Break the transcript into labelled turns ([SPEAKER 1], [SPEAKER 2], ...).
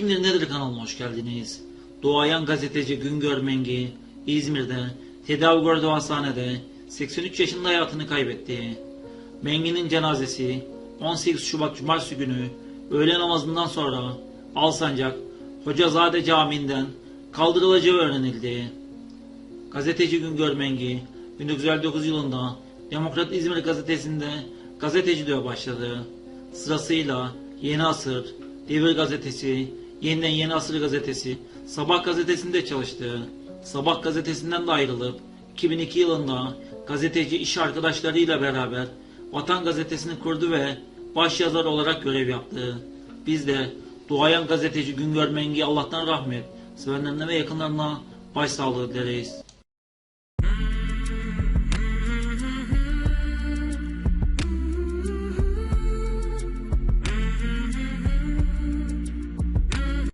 [SPEAKER 1] Kimdir Nedir kanalına hoş geldiniz. Doğayan gazeteci Güngör Mengi İzmir'de tedavi gördüğü hastanede 83 yaşında hayatını kaybetti. Mengi'nin cenazesi 18 Şubat Cumartesi günü öğle namazından sonra Alsancak Hocazade Camii'nden kaldırılacağı öğrenildi. Gazeteci Güngör Mengi 1959 yılında Demokrat İzmir gazetesinde gazeteciliğe başladı. Sırasıyla Yeni Asır, Devir Gazetesi, Yeniden Yeni Asır Gazetesi, Sabah gazetesinde çalıştı. Sabah gazetesinden de ayrılıp 2002 yılında gazeteci iş arkadaşlarıyla beraber Vatan Gazetesi'ni kurdu ve başyazar olarak görev yaptı. Biz de duayen gazeteci Güngör Mengi Allah'tan rahmet, sevenlerine ve yakınlarına başsağlığı dileriz.